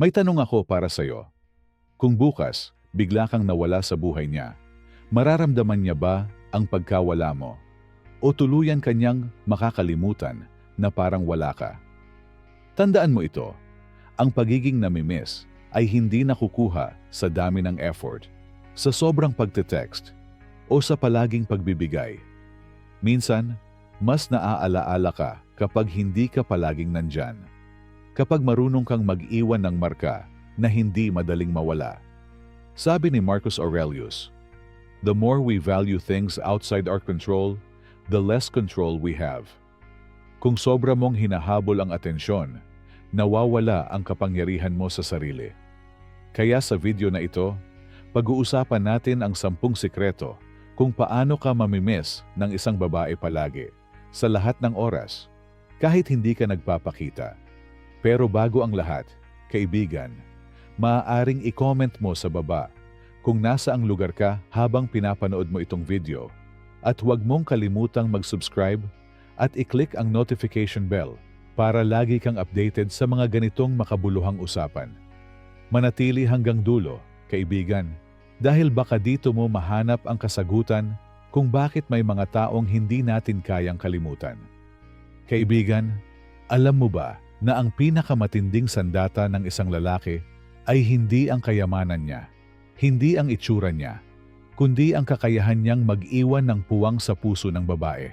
May tanong ako para sa'yo. Kung bukas, bigla kang nawala sa buhay niya, mararamdaman niya ba ang pagkawala mo? O tuluyan kanyang makakalimutan na parang wala ka? Tandaan mo ito, ang pagiging namimiss ay hindi nakukuha sa dami ng effort, sa sobrang pagte-text, o sa palaging pagbibigay. Minsan, mas naaalaala ka kapag hindi ka palaging nandyan. Kapag marunong kang mag-iwan ng marka na hindi madaling mawala. Sabi ni Marcus Aurelius, The more we value things outside our control, the less control we have. Kung sobra mong hinahabol ang atensyon, nawawala ang kapangyarihan mo sa sarili. Kaya sa video na ito, pag-uusapan natin ang sampung sikreto kung paano ka mamimiss ng isang babae palagi sa lahat ng oras, kahit hindi ka nagpapakita. Pero bago ang lahat, kaibigan, maaaring i-comment mo sa baba kung nasa ang lugar ka habang pinapanood mo itong video at huwag mong kalimutang mag-subscribe at i-click ang notification bell para lagi kang updated sa mga ganitong makabuluhang usapan. Manatili hanggang dulo, kaibigan, dahil baka dito mo mahanap ang kasagutan kung bakit may mga taong hindi natin kayang kalimutan. Kaibigan, alam mo ba na ang pinakamatinding sandata ng isang lalaki ay hindi ang kayamanan niya, hindi ang itsura niya, kundi ang kakayahan niyang mag-iwan ng puwang sa puso ng babae.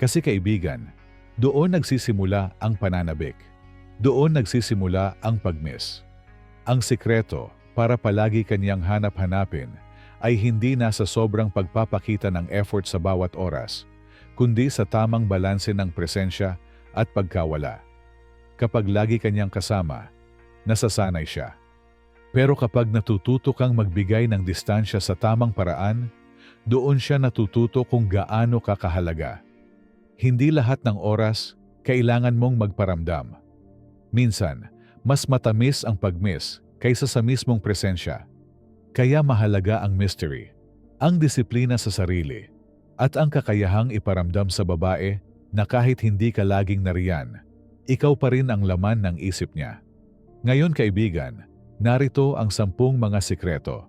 Kasi kaibigan, doon nagsisimula ang pananabik. Doon nagsisimula ang pagmiss. Ang sikreto para palagi kanyang hanap-hanapin ay hindi nasa sobrang pagpapakita ng effort sa bawat oras, kundi sa tamang balanse ng presensya at pagkawala. Kapag lagi kanyang kasama, nasasanay siya. Pero kapag natututo kang magbigay ng distansya sa tamang paraan, doon siya natututo kung gaano kakahalaga. Hindi lahat ng oras kailangan mong magparamdam. Minsan, mas matamis ang pagmiss kaysa sa mismong presensya. Kaya mahalaga ang mystery, ang disiplina sa sarili, at ang kakayahang iparamdam sa babae na kahit hindi ka laging nariyan, ikaw pa rin ang laman ng isip niya. Ngayon kaibigan, narito ang sampung mga sikreto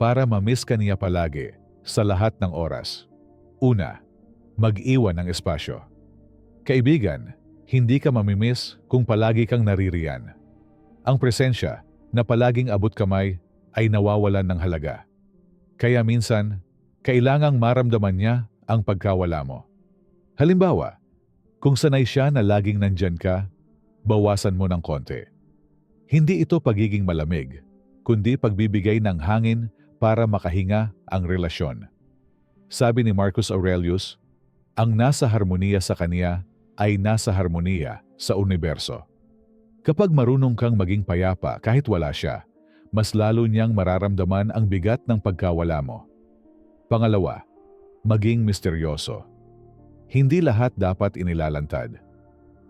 para mamiss ka niya palagi sa lahat ng oras. Una, mag-iwan ng espasyo. Kaibigan, hindi ka mamimiss kung palagi kang naririyan. Ang presensya na palaging abot kamay ay nawawalan ng halaga. Kaya minsan, kailangang maramdaman niya ang pagkawala mo. Halimbawa, kung sanay siya na laging nandyan ka, bawasan mo ng konti. Hindi ito pagiging malamig, kundi pagbibigay ng hangin para makahinga ang relasyon. Sabi ni Marcus Aurelius, ang nasa harmoniya sa kanya ay nasa harmoniya sa universo. Kapag marunong kang maging payapa kahit wala siya, mas lalo niyang mararamdaman ang bigat ng pagkawala mo. Pangalawa, maging misteryoso. Hindi lahat dapat inilalantad.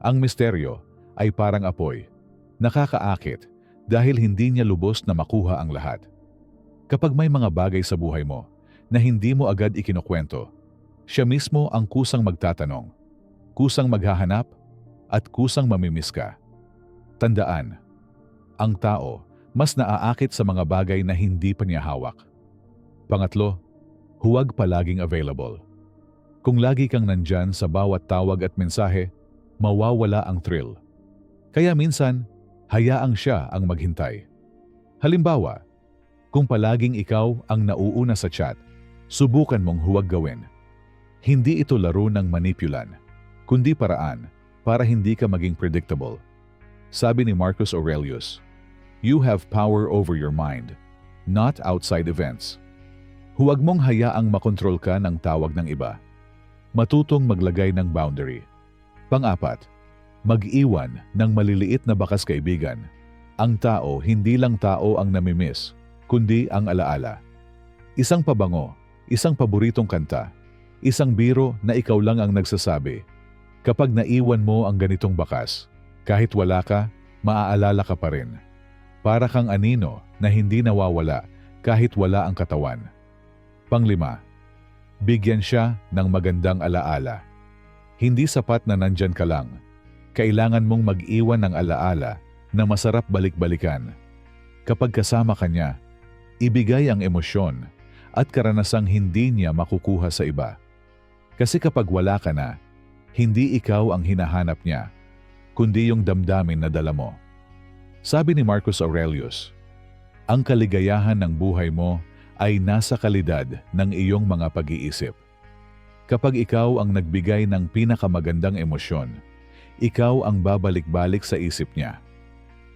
Ang misteryo ay parang apoy, nakakaakit dahil hindi niya lubos na makuha ang lahat. Kapag may mga bagay sa buhay mo na hindi mo agad ikinukwento, siya mismo ang kusang magtatanong, kusang maghahanap, at kusang mamimiss ka. Tandaan, ang tao mas naaakit sa mga bagay na hindi pa niya hawak. Pangatlo, huwag palaging available. Kung lagi kang nandyan sa bawat tawag at mensahe, mawawala ang thrill. Kaya minsan, hayaang siya ang maghintay. Halimbawa, kung palaging ikaw ang nauuna sa chat, subukan mong huwag gawin. Hindi ito laro ng manipulan, kundi paraan para hindi ka maging predictable. Sabi ni Marcus Aurelius, You have power over your mind, not outside events. Huwag mong hayaang makontrol ka ng tawag ng iba. Matutong maglagay ng boundary. Pang-apat, mag-iwan ng maliliit na bakas kaibigan. Ang tao hindi lang tao ang namimiss, kundi ang alaala. Isang pabango, isang paboritong kanta, isang biro na ikaw lang ang nagsasabi. Kapag naiwan mo ang ganitong bakas, kahit wala ka, maaalala ka pa rin. Para kang anino na hindi nawawala kahit wala ang katawan. Panglima, bigyan siya ng magandang alaala. Hindi sapat na nandyan ka lang. Kailangan mong mag-iwan ng alaala na masarap balik-balikan. Kapag kasama ka niya, ibigay ang emosyon at karanasang hindi niya makukuha sa iba. Kasi kapag wala ka na, hindi ikaw ang hinahanap niya, kundi yung damdamin na dala mo. Sabi ni Marcus Aurelius, ang kaligayahan ng buhay mo ay nasa kalidad ng iyong mga pag-iisip. Kapag ikaw ang nagbigay ng pinakamagandang emosyon, ikaw ang babalik-balik sa isip niya.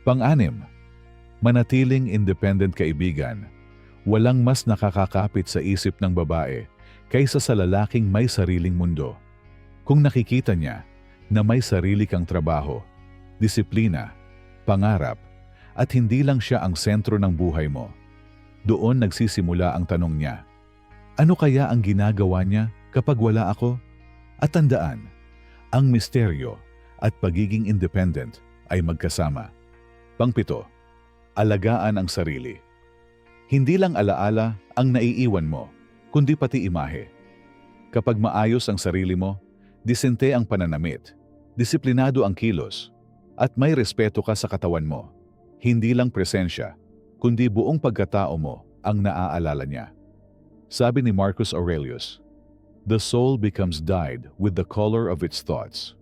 Pang-anim, manatiling independent kaibigan. Walang mas nakakakapit sa isip ng babae kaysa sa lalaking may sariling mundo. Kung nakikita niya na may sarili kang trabaho, disiplina, pangarap, at hindi lang siya ang sentro ng buhay mo, doon nagsisimula ang tanong niya. Ano kaya ang ginagawa niya kapag wala ako? At tandaan, ang misteryo at pagiging independent ay magkasama. Pangpito, alagaan ang sarili. Hindi lang alaala ang naiiwan mo, kundi pati imahe. Kapag maayos ang sarili mo, disente ang pananamit, disiplinado ang kilos, at may respeto ka sa katawan mo, hindi lang presensya, kundi buong pagkatao mo ang naaalala niya. Sabi ni Marcus Aurelius, The soul becomes dyed with the color of its thoughts.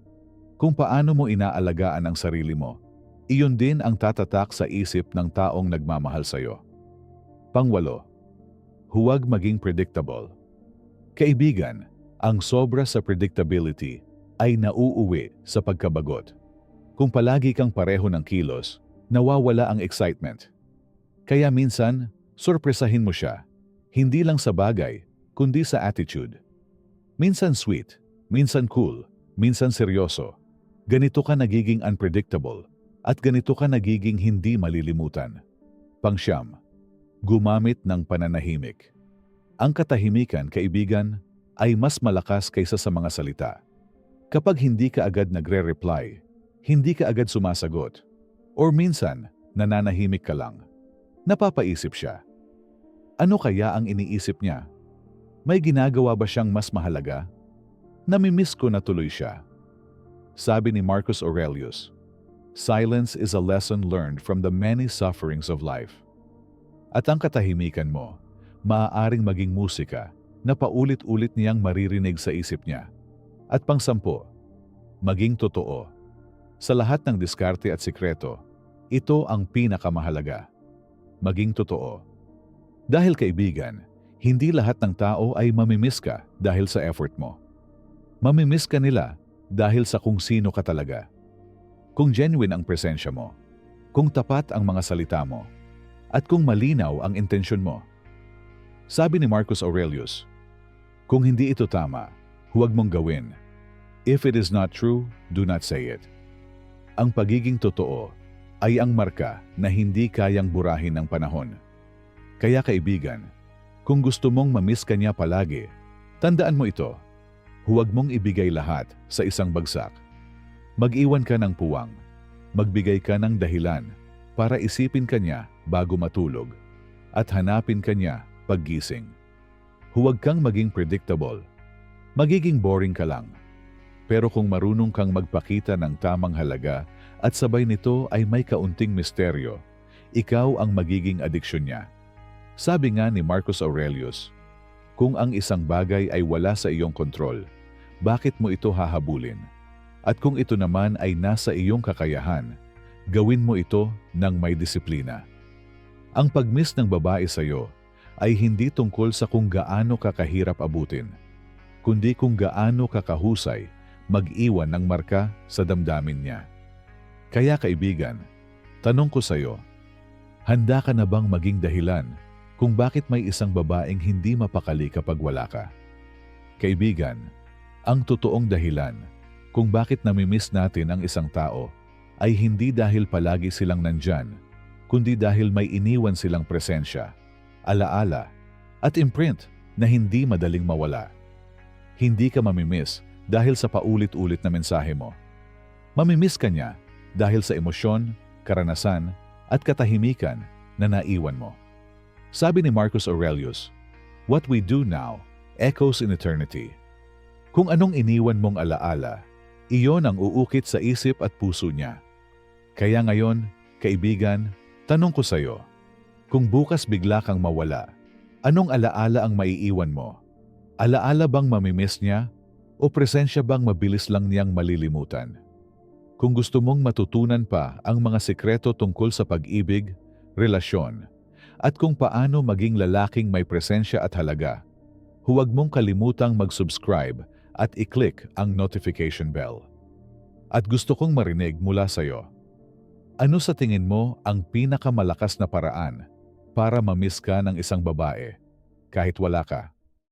Kung paano mo inaalagaan ang sarili mo, iyon din ang tatatak sa isip ng taong nagmamahal sa iyo. Pangwalo, huwag maging predictable. Kaibigan, ang sobra sa predictability ay nauuwi sa pagkabagot. Kung palagi kang pareho ng kilos, nawawala ang excitement. Kaya minsan, sorpresahin mo siya, hindi lang sa bagay, kundi sa attitude. Minsan sweet, minsan cool, minsan seryoso. Ganito ka nagiging unpredictable at ganito ka nagiging hindi malilimutan. Pangsyam, gumamit ng pananahimik. Ang katahimikan, kaibigan, ay mas malakas kaysa sa mga salita. Kapag hindi ka agad nagre-reply, hindi ka agad sumasagot, or minsan nananahimik ka lang, napapaisip siya. Ano kaya ang iniisip niya? May ginagawa ba siyang mas mahalaga? Namimiss ko na tuloy siya. Sabi ni Marcus Aurelius, Silence is a lesson learned from the many sufferings of life. At ang katahimikan mo, maaaring maging musika na paulit-ulit niyang maririnig sa isip niya. At pangsampo, maging totoo. Sa lahat ng diskarte at sikreto, ito ang pinakamahalaga. Maging totoo. Dahil kaibigan, hindi lahat ng tao ay mamimiss ka dahil sa effort mo. Mamimiss ka nila dahil sa kung sino ka talaga. Kung genuine ang presensya mo, kung tapat ang mga salita mo, at kung malinaw ang intensyon mo. Sabi ni Marcus Aurelius, kung hindi ito tama, huwag mong gawin. If it is not true, do not say it. Ang pagiging totoo ay ang marka na hindi kayang burahin ng panahon. Kaya kaibigan, kung gusto mong mamiss ka niya palagi, tandaan mo ito. Huwag mong ibigay lahat sa isang bagsak. Mag-iwan ka ng puwang. Magbigay ka ng dahilan para isipin ka niya bago matulog at hanapin ka niya paggising. Huwag kang maging predictable. Magiging boring ka lang. Pero kung marunong kang magpakita ng tamang halaga at sabay nito ay may kaunting misteryo, ikaw ang magiging adiksyon niya. Sabi nga ni Marcus Aurelius, kung ang isang bagay ay wala sa iyong kontrol, bakit mo ito hahabulin? At kung ito naman ay nasa iyong kakayahan, gawin mo ito ng may disiplina. Ang pagmiss ng babae sa iyo ay hindi tungkol sa kung gaano kakahirap abutin, kundi kung gaano kakahusay mag-iwan ng marka sa damdamin niya. Kaya kaibigan, tanong ko sa iyo, handa ka na bang maging dahilan kung bakit may isang babaeng hindi mapakali kapag wala ka? Kaibigan, ang totoong dahilan kung bakit namimiss natin ang isang tao ay hindi dahil palagi silang nandyan, kundi dahil may iniwan silang presensya, alaala, at imprint na hindi madaling mawala. Hindi ka mamimiss dahil sa paulit-ulit na mensahe mo. Mamimiss ka niya dahil sa emosyon, karanasan, at katahimikan na naiwan mo. Sabi ni Marcus Aurelius, What we do now echoes in eternity. Kung anong iniwan mong alaala, iyon ang uukit sa isip at puso niya. Kaya ngayon, Kaibigan, tanong ko sa'yo, kung bukas bigla kang mawala, anong alaala ang maiiwan mo? Alaala bang mamimiss niya o presensya bang mabilis lang niyang malilimutan? Kung gusto mong matutunan pa ang mga sikreto tungkol sa pag-ibig, relasyon, at kung paano maging lalaking may presensya at halaga, huwag mong kalimutang mag-subscribe at i-click ang notification bell. At gusto kong marinig mula sa'yo. Ano sa tingin mo ang pinakamalakas na paraan para mamiss ka ng isang babae kahit wala ka?